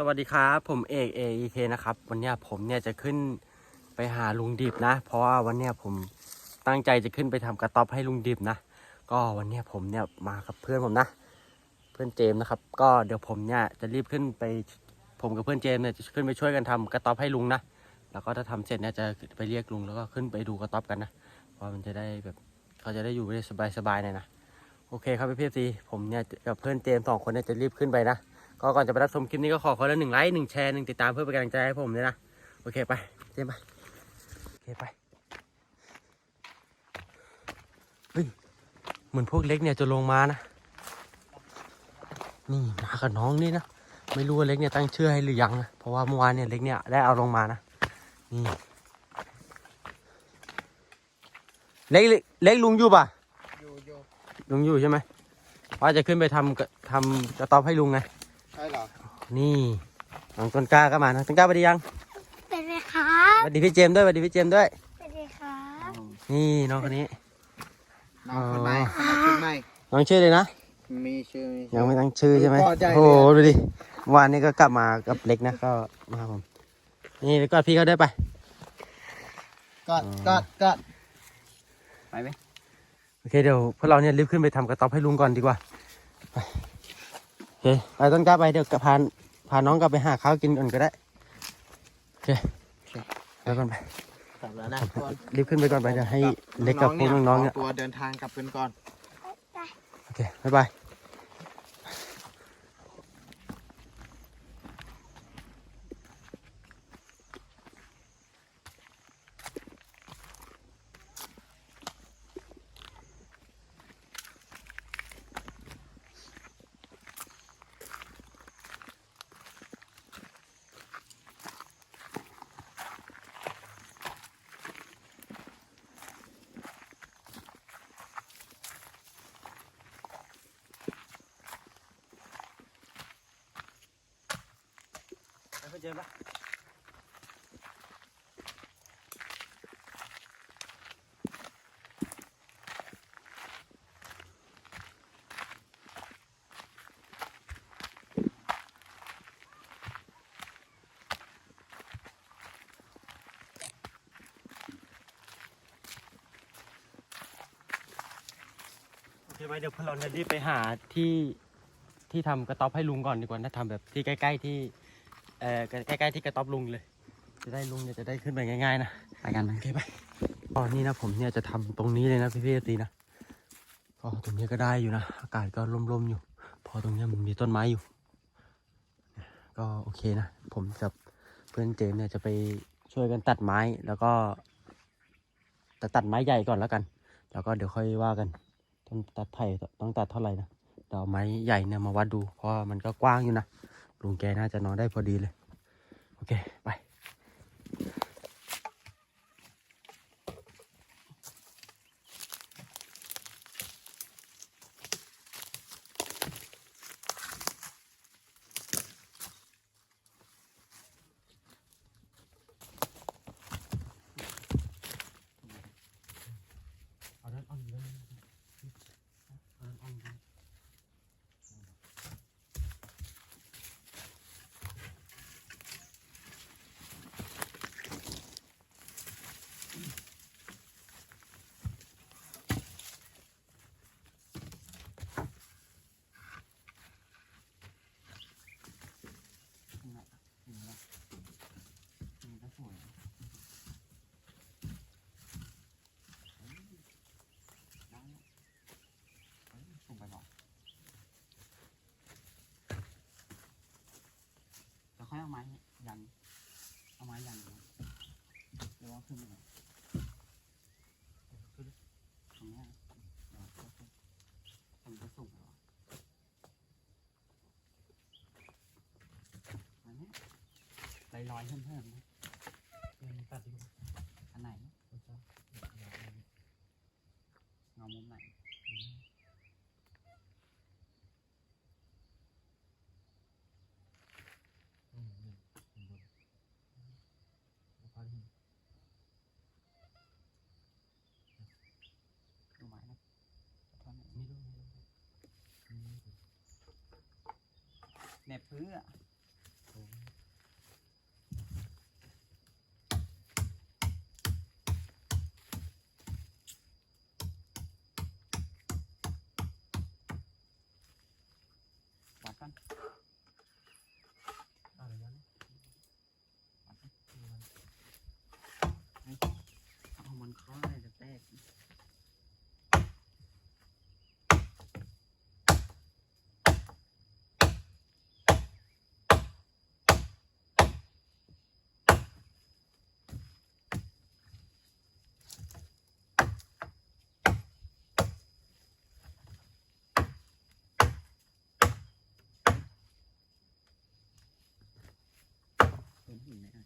สวัสดีครับ ผมเอกเอเคนะครับ วันนี้ผมเนี่ยจะขึ้นไปหาลุงดิบนะ เพราะว่าวันนี้ผมตั้งใจจะขึ้นไปทำกระต๊อบให้ลุงดิบนะ ก็วันนี้ผมเนี่ยมากับเพื่อนผมนะ เพื่อนเจมนะครับ ก็เดี๋ยวผมเนี่ยจะรีบขึ้นไป ผมกับเพื่อนเจมเนี่ยจะขึ้นไปช่วยกันทำกระต๊อบให้ลุงนะ แล้วก็ถ้าทำเสร็จเนี่ยจะไปเรียกลุงแล้วก็ขึ้นไปดูกระต๊อบกันนะว่าะมันจะได้แบบเขาจะได้อยู่ได้สบายๆหน่อยนะ โอเคครับพี่เพีซีผมเนี่ยกับเพื่อนเจมสองคนเนี่ยจะรีบขึ้นไปนะ ก็ก่อนจะไปรับชมคลิปนี้ก็ขอคนละหนึ่งไลค์หนึ่งแชร์หนึ่งติดตามเพื่อเป็นกำลังใจให้ผมด้วยนะ โอเคไปเจมส์ไปโอเคไปเฮ้ยเหมือนพวกเล็กเนี่ยจะลงมานะ นี่มากับน้องนี่นะ ไม่รู้ว่าเล็กเนี่ยตั้งชื่อให้หรือยังนะเพราะว่าเมื่อวานเนี่ยเล็กเนี่ยได้เอาลงมานะนี่เล็กเล็กลุงอยู่ป่ะอยู่อยู่ลุงอยู่ใช่ไหมว่าจะขึ้นไปทำกระทำกระต๊อบให้ลุงไงใช่เหรอ นี่น้องต้นกล้าก็มาน้องต้นกล้าสวัสดียังเป็นไหมครัสบวัสดีพี่เจมส์ด้วยสวัสดีพี่เจมส์ด้วยเป็นไหมครับนี่น้องคนนี้ น้องคนใหม่อ๋อคนใหม่น้องชื่อเลยนะมีชื่อมีชื่อยังไม่ตั้งชื่อใช่ไหมพอใจเลยโอ้โหดูดิเมื่อวานนี้ก็กลับมากับเล็กนะก็มาครับผมนี่ไปกอดพี่เขาได้วยไปกอดกอดกอดไปไหมโอเคเดี๋ยวพวกเราเนี่ยรีบขึ้นไปทำกระต๊อบให้ลุงก่อนดีกว่าไปโอเค ไปต้นกล้าไปเดี๋ยวพาพาน้องกลับไปหาข้าวกินก่อนก็ได้ โอเคไปก่อนไปกลับแล้วนะทุกคนรีบขึ้นไปก่อนไปเดี๋ยวให้เล็กกับพวกน้องๆเนี่ยขตัวเดินทางกลับกันก่อน โอเค บ๊ายบาย เจอปะโอเคไหมเดี๋ยวพวกเราเนี่ยรีบไปหาที่ที่ทำกระต๊อบให้ลุงก่อนดีกว่านะทำแบบที่ใกล้ ๆ ที่ เอ่อใกล้ๆที่กระต๊อบลุงเลย จะได้ลุงเนี่ยจะได้ขึ้นไปง่ายๆนะไปกันไหมโอเคไปตอนนี้นะผมเนี่ยจะทำตรงนี้เลยนะพี่พี่ตีนะก็ตรงนี้ก็ได้อยู่นะอากาศก็ร่มๆอยู่ พอตรงเนี้ยมันมีต้นไม้อยู่ ก็โอเคนะผมกับเพื่อนเจมส์เนี่ยจะไปช่วยกันตัดไม้แล้วก็แต่ตัดไม้ใหญ่ก่อนแล้วกัน แล้วก็เดี๋ยวค่อยว่ากันต้นตัดไผ่ต้องตัดเท่าไหร่นะเดี๋ยวเอาไม้ใหญ่เนี่ยมาวัดดู เพราะว่ามันก็กว้างอยู่นะ ลุงแกน่าจะนอนได้พอดีเลย โอเค ไป เอาด้านอ่อนเลยเอาด้านอ่อนเลยนี่ก็สวยนะได้แล้วเอ้ยสูงไปหรอแล้วค่อยเอาไม้ยัน เอาไม้ยันนะเดี๋ยวว่าขึ้นไปไหนขึ้นดิตรงเนี้ยนะเดี๋ยวก็ขึ้นตรงนี้ก็สูงไปหรออันนี้ ลอยๆเพิ่มๆนะเดี๋ยวตัดดีกว่าอันไหนนะเงามุมไหนอืมนี่ข้างบนแล้วก็นี่ดูไม้นะท่อนไหนไม่รู้ไม่รู้เน็บพื้นอะ พื้นหินไหมอะ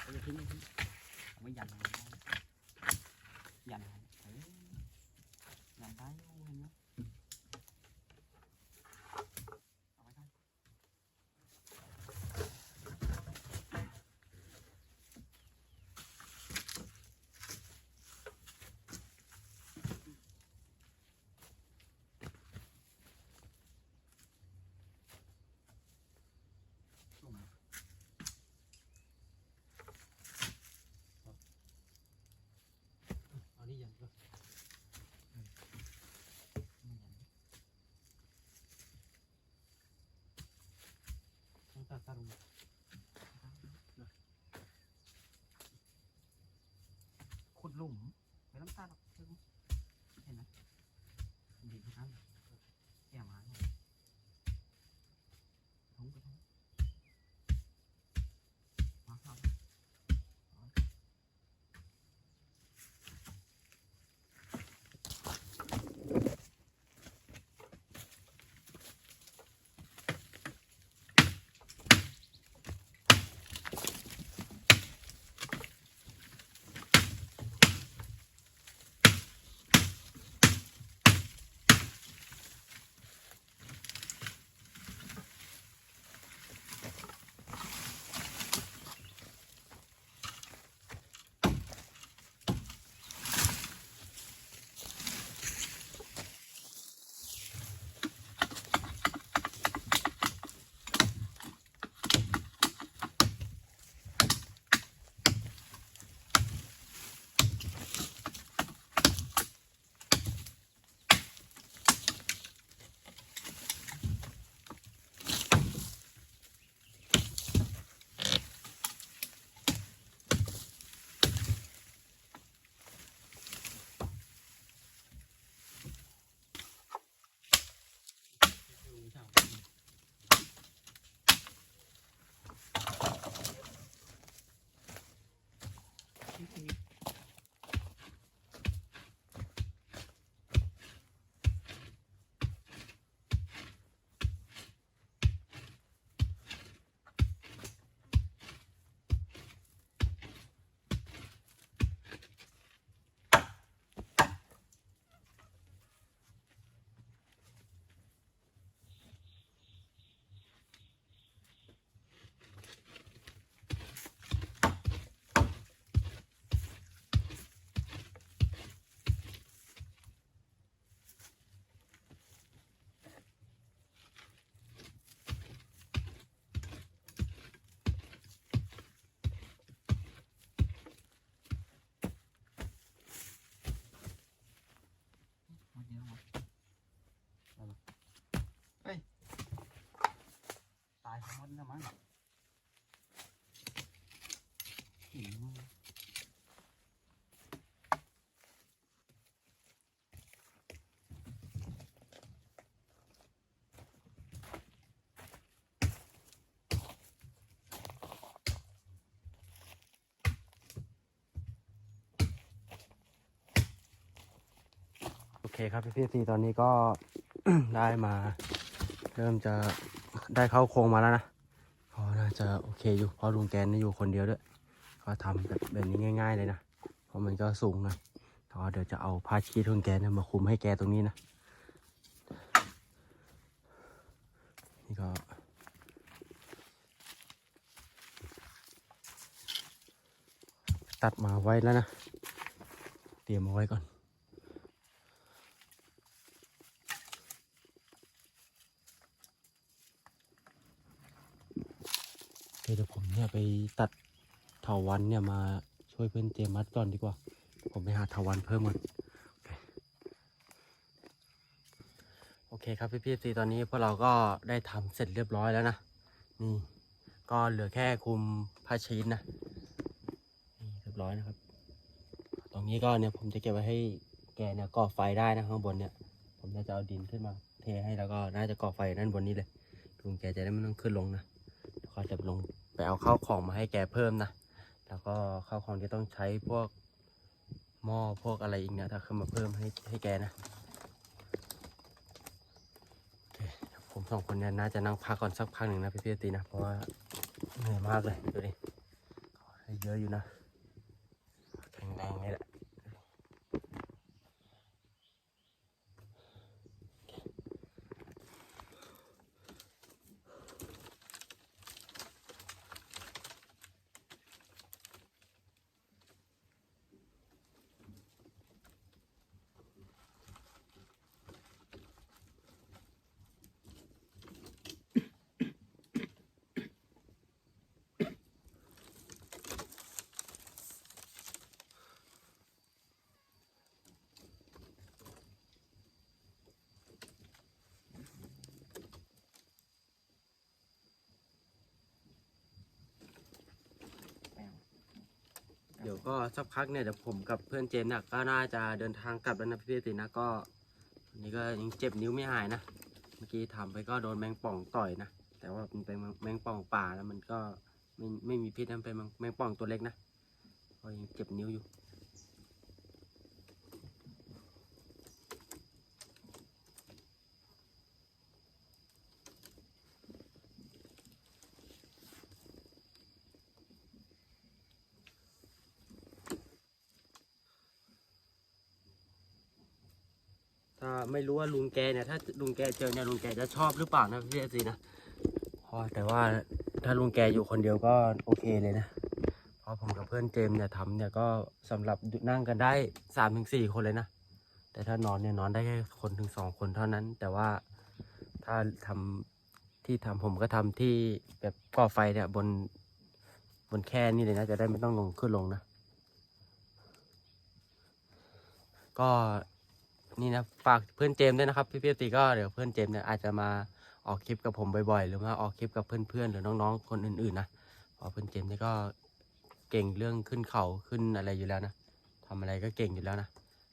เอาไปทิ้งเอาไปทิ้งเอาไว้ยันเอาไว้ยันเอาเออยันได้อยู่เห็นไหมเอาไว้ได้ เอานี่ยันก็ต้องตัดตัดลง ขุดหลุม เคครับพี่พี่ซีตอนนี้ก็ได้มา เริ่มจะได้เข้าโครงมาแล้วนะก็น่าจะโอเคอยู่เพราะลุงแกนนี่อยู่คนเดียวด้วย ก็ทำแบบแบบนี้ง่าย ๆเลยนะเพราะมันก็สูงหน่อยก็เดี๋ยวจะเอาผ้าชีทลุงแกนี่มาคุมให้แกตรงนี้นะนี่ก็ตัดมาไว้แล้วนะ เตรียมเอาไว้ก่อน เดี๋ยวผม เนี่ยไปตัดเถาวันเนี่ยมาช่วยเพื่อนเตรียมมัดก่อนดีกว่า ผมไปหาเถาวันเพิ่มก่อนโอเคโอเคครับพี่พี่ซีตอนนี้พวกเราก็ได้ทำเสร็จเรียบร้อยแล้วนะ นี่ก็เหลือแค่คุมผ้าชีนนะนี่เรียบร้อยนะครับ ตรงนี้ก็เนี่ยผมจะเก็บไว้ให้แกเนี่ยก่อไฟได้นะข้างบนเนี่ย ผมจะเอาดินขึ้นมาเทให้แล้วก็น่าจะก่อไฟด้านบนนี้เลยลุงแกจะได้ไม่ต้องขึ้นลงนะก็จะลง ไปเอาข้าวของมาให้แกเพิ่มนะแล้วก็ข้าวของที่ต้องใช้พวกหม้อพวกอะไรอีกเนี่ยถ้าขึ้นมาเพิ่มให้ให้แกนะผมสองคนเนี่ยน่าจะนั่งพักก่อนสักพักหนึ่งนะพี่พี่ตีนะเพราะว่าเหนื่อยมากเลยดูดิให้เยอะอยู่นะแข็งแรงนี่แหละ เดี๋ยว ก็สักพักเนี่ยเดี๋ยวผมกับเพื่อนเจมส์เนี่ยก็น่าจะเดินทางกลับแล้วนะพี่ๆตินะก็นี่ก็ยังเจ็บนิ้วไม่หายนะ เมื่อกี้ทำไปก็โดนแมงป่องต่อยนะ แต่ว่ามันเป็นแมงป่องป่าแล้วมันก็ไม่ไม่มีพิษนะมันเป็นแมงป่องตัวเล็กนะก็ยังเจ็บนิ้วอยู่ ถ้าไม่รู้ว่าลุงแกเนี่ยถ้าลุงแกเจอเนี่ยลุงแกจะชอบหรือเปล่านะพี่เอซีนะเพราะแต่ว่าถ้าลุงแกอยู่คนเดียวก็โอเคเลยนะเพราะผมกับเพื่อนเจมเนี่ยทำเนี่ยก็สำหรับนั่งกันได้สามถึงสี่คนเลยนะแต่ถ้านอนเนี่ยนอนได้แค่คนถึงสองคนเท่านั้น แต่ว่าถ้าทำที่ทำผมก็ทำที่แบบก่อไฟเนี่ยบนบนแค่นี้เลยนะจะได้ไม่ต้องลงขึ้นลงนะ ก็ นี่นะฝากเพื่อนเจมด้วยนะครับพี่เพี่ตีก็เดี๋ยวเพื่อนเจมเนี่ยอาจจะมาออกคลิปกับผมบ่อยๆ หรือว่าออกคลิปกับเพื่อนๆหรือน้องๆคนอื่นๆนะเพราะเพื่อนเจมเนี่ยก็เก่งเรื่องขึ้นเขาขึ้นอะไรอยู่แล้วนะทำอะไรก็เก่งอยู่แล้วนะ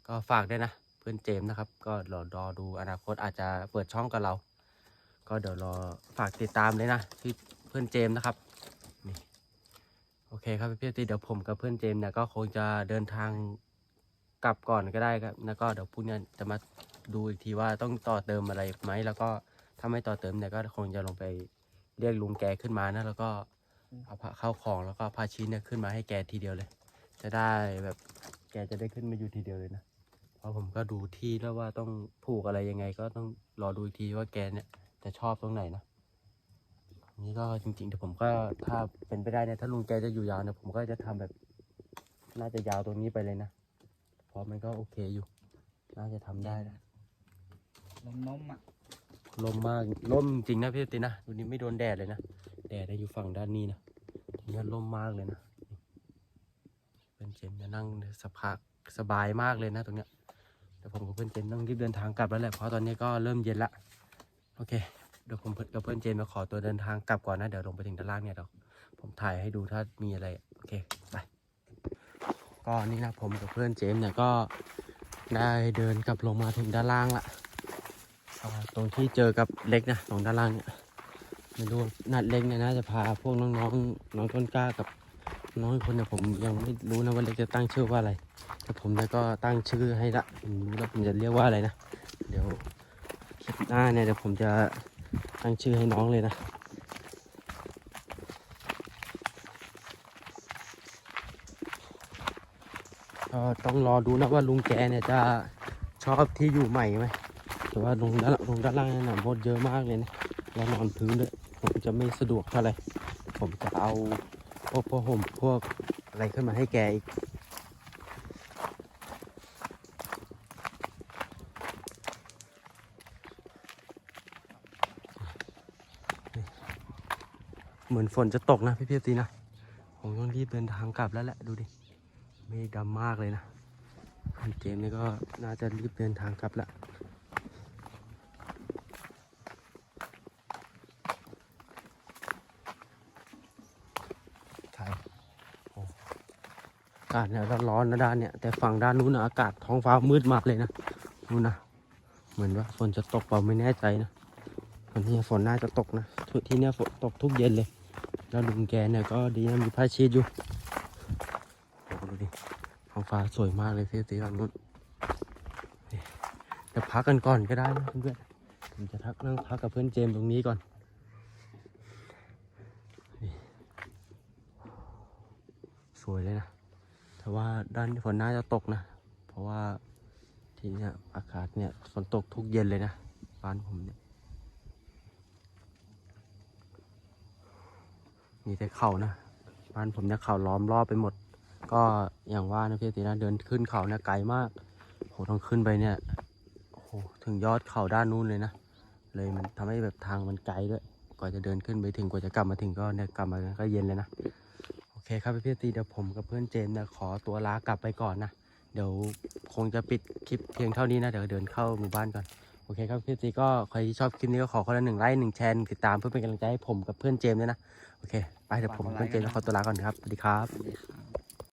ก็ฝากด้วยนะเพื่อนเจมนะครับ ก็รอรอดูอนาคตอาจจะเปิดช่องกับเรา ก็เดี๋ยวรอฝากติดตามเลยนะที่เพื่อนเจมนะครับนี่โอเคครับพี่เพี่ตีเดี๋ยวผมกับเพื่อนเจมเนี่ยก็คงจะเดินทาง กลับก่อนก็ได้ครับแล้วก็เดี๋ยวพรุ่งนี้จะมาดูอีกทีว่าต้องต่อเติมอะไรไหมแล้วก็ถ้าไม่ต่อเติมเนี่ยก็คงจะลงไปเรียกลุงแกขึ้นมานะแล้วก็เอาผ้าเข้าของแล้วก็พาชิ้นเนี่ยขึ้นมาให้แกทีเดียวเลย จะได้แบบแกจะได้ขึ้นมาอยู่ทีเดียวเลยนะเพราะผมก็ดูที่แล้วว่าต้องผูกอะไรยังไง ก็ต้องรอดูอีกทีว่าแกเนี่ยจะชอบตรงไหนนะนี่ก็จริงๆแต่ผมก็ถ้าเป็นไปได้เนี่ยถ้าลุงแกจะอยู่ยาวเนี่ยผมก็จะทำแบบ น่าจะยาวตรงนี้ไปเลยนะ เพราะมันก็โอเคอยู่ น่าจะทำได้นะลมน้มอะลมมากลมจริงนะพี่ตินะดูนี่ไม่โดนแดดเลยนะ แดดได้อยู่ฝั่งด้านนี้นะทีนี้ลมมากเลยนะนี่เป็นเจมส์จะนั่งสภาพสบายมากเลยนะตรงเนี้ยแต่ผมกับเพื่อนเจมส์ต้องรีบเดินทางกลับแล้วแหละเพราะตอนนี้ก็เริ่มเย็นละโอเคเดี๋ยวผมกับเพื่อนเจมส์มาขอตัวเดินทางกลับก่อนนะเดี๋ยวลงไปถึงด้านล่างเนี่ยเดี๋ยวผมถ่ายให้ดูถ้ามีอะไรโอเคไป ก็นี่นะผมกับเพื่อนเจมส์เนี่ยก็ได้เดินกลับลงมาถึงด้านล่างละตรงที่เจอกับเล็กนะตรงด้านล่างเนี่ยไม่รู้นัดเล็กเนี่ยน่าจะพาพวกน้องๆน้องต้นกล้ากับน้องคนเนี่ยผมยังไม่รู้นะว่าเล็กจะตั้งชื่อว่าอะไร แต่ผมเนี่ยก็ตั้งชื่อให้ละผมรู้แล้วผมจะเรียกว่าอะไรนะ เดี๋ยวคลิปหน้าเนี่ยเดี๋ยวผมจะตั้งชื่อให้น้องเลยนะ ก็ต้องรอดูนะว่าลุงแกเนี่ยจะชอบที่อยู่ใหม่ไหมแต่ว่าลงด้านลงด้านล่างเนี่ยนะมดเยอะมากเลยนะแล้วนอนพื้นด้วยผมจะไม่สะดวกเท่าไหร่ผมจะเอาพวกผ้าห่มพวกอะไรขึ้นมาให้แกอีกเหมือนฝนจะตกนะพี่ๆตีนะ ผมต้องรีบเดินทางกลับแล้วแหละดูดิ เมฆดำมากเลยนะคุณเจมส์นี่ก็น่าจะรีบเดินทางกลับละใช่โอ้อากาศเนี่ยร้อนๆนะด้านเนี่ย แต่ฝั่งด้านนู้นนะอากาศท้องฟ้ามืดมากเลยนะนู้นนะ เหมือนว่าฝนจะตกเปล่าไม่แน่ใจนะวันนี้ฝนน่าจะตกนะที่เนี่ยฝนตกทุกเย็นเลย แล้วลุงแกเนี่ยก็ดีนะมีผ้าชีตอยู่ ดูดิท้องฟ้าสวยมากเลยพี่ตีฝั่งนู้นนี่เดี๋ยวพักกันก่อนก็ได้นะเพื่อนๆผมจะทักนั่งพักกับเพื่อนเจมส์ตรงนี้ก่อนสวยเลยนะ แต่ว่าด้านฝนน่าจะตกนะ เพราะว่าที่เนี่ยอากาศเนี่ยฝนตกทุกเย็นเลยนะ บ้านผมเนี่ย มีแต่เขานะ บ้านผมเนี่ยเขาล้อมรอบไปหมด ก็อย่างว่านะพี่ตีนะเดินขึ้นเขาเนี่ยไกลมากโหต้องขึ้นไปเนี่ยโหถึงยอดเขาด้านนู้นเลยนะ เลยมันทำให้แบบทางมันไกลด้วยกว่าจะเดินขึ้นไปถึงกว่าจะกลับมาถึงก็เนี่ยกลับมาก็เย็นเลยนะโอเคครับพี่ตีเดี๋ยวผมกับเพื่อนเจมเนี่ยขอตัวลากลับไปก่อนนะเดี๋ยวคงจะปิดคลิปเพียงเท่านี้นะเดี๋ยวเดินเข้าหมู่บ้านก่อนโอเคครับพี่ตีก็ใครที่ชอบคลิปนี้ก็ขอคนละหนึ่งไลค์หนึ่งแชร์ติดตามเพื่อเป็นกำลังใจให้ผมกับเพื่อนเจมส์ด้วยนะโอเค ไปเดี๋ยวผมกับเพื่อนเจมส์ขอตัวลาก่อนครับสวัสดีครับสวัสดีครับ